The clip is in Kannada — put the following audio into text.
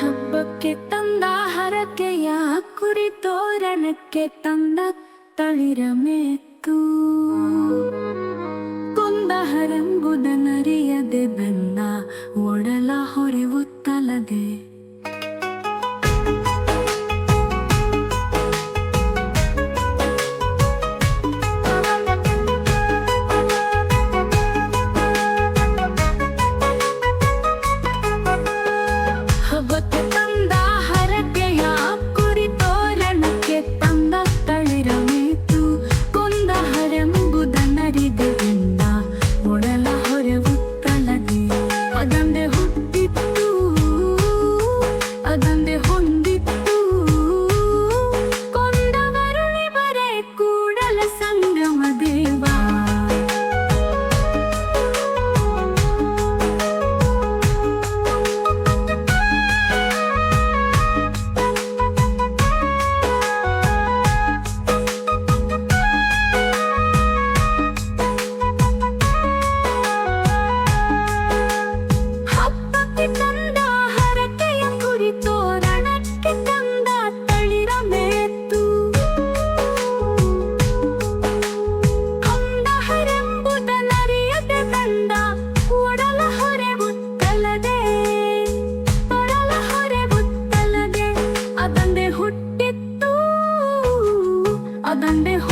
ಹಬ್ಬಕ್ಕೆ ತಂದ ಹರಕೆಯ ಕುರಿ ತೋರಣಕ್ಕೆ ತಂದ ತಳಿರ ಮೇತು ಕುಂದ ಕೊಂದ ಹರಂಬುದನರಿಯದೆ ಬೆನ್ನ ಒಡಲ ಹೊರೆವುತ್ತಲದೆ なんで？